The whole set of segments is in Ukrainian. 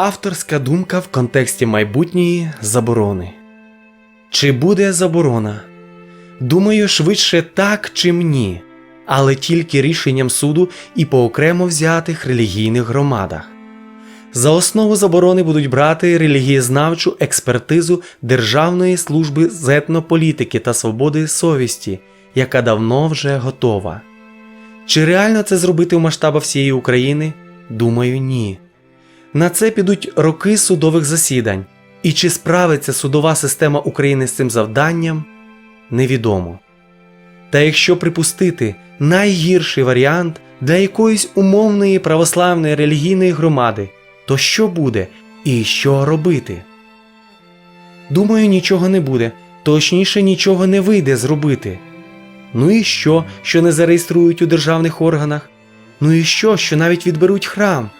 авторська думка в контексті майбутньої заборони. Чи буде заборона? Думаю, швидше так, чим ні, але тільки рішенням суду і по окремо взятих релігійних громадах. За основу заборони будуть брати релігієзнавчу експертизу Державної служби з етнополітики та свободи совісті, яка давно вже готова. Чи реально це зробити в масштабах всієї України? Думаю, ні. На це підуть роки судових засідань. І чи справиться судова система України з цим завданням, невідомо. Та якщо припустити найгірший варіант для якоїсь умовної православної релігійної громади, то що буде і що робити? Думаю, нічого не буде, точніше, нічого не вийде зробити. Ну і що, що не зареєструють у державних органах? Ну і що, що навіть відберуть храм?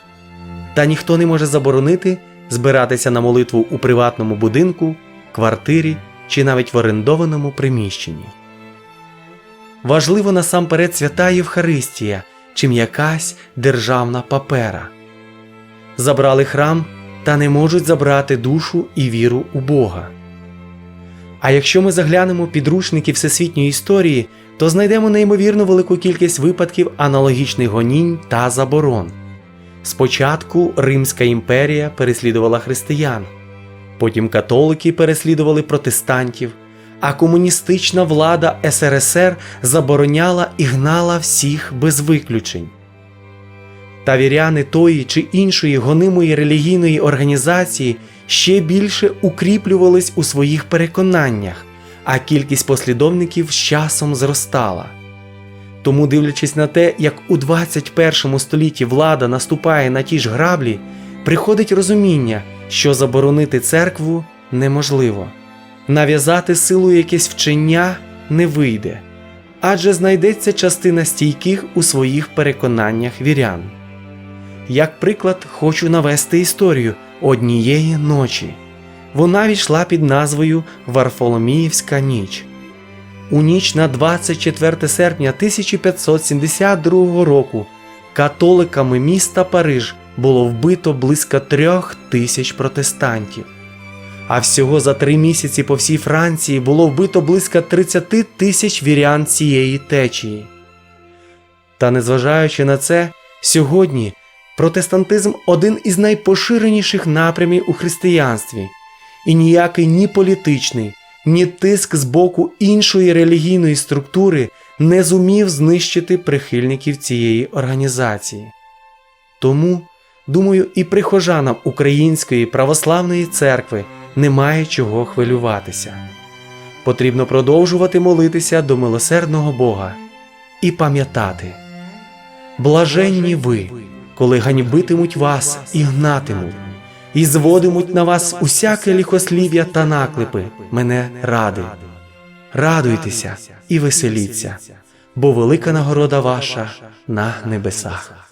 Та ніхто не може заборонити збиратися на молитву у приватному будинку, квартирі чи навіть в орендованому приміщенні. Важливо насамперед свята Євхаристія, чим якась державна папера. Забрали храм та не можуть забрати душу і віру у Бога. А якщо ми заглянемо підручники всесвітньої історії, то знайдемо неймовірно велику кількість випадків аналогічних гонінь та заборон. Спочатку Римська імперія переслідувала християн, потім католики переслідували протестантів, а комуністична влада СРСР забороняла і гнала всіх без виключень. Та віряни тої чи іншої гонимої релігійної організації ще більше укріплювались у своїх переконаннях, а кількість послідовників з часом зростала. Тому, дивлячись на те, як у 21 столітті влада наступає на ті ж граблі, приходить розуміння, що заборонити церкву неможливо, нав'язати силою якесь вчення не вийде, адже знайдеться частина стійких у своїх переконаннях вірян. Як приклад, хочу навести історію однієї ночі. Вона війшла під назвою Варфоломіївська ніч. У ніч на 24 серпня 1572 року католиками міста Париж було вбито близько трьох тисяч протестантів. А всього за три місяці по всій Франції було вбито близько 30 тисяч вірян цієї течії. Та незважаючи на це, сьогодні протестантизм один із найпоширеніших напрямів у християнстві, і ніякий ні політичний, ні тиск з боку іншої релігійної структури не зумів знищити прихильників цієї організації. Тому, думаю, і прихожанам Української православної церкви немає чого хвилюватися. Потрібно продовжувати молитися до милосердного Бога і пам'ятати блаженні ви, коли ганьбитимуть вас і гнатимуть, і зводимуть на вас усяке ліхослів'я та наклепи мене ради. Радуйтеся і веселіться, бо велика нагорода ваша на небесах.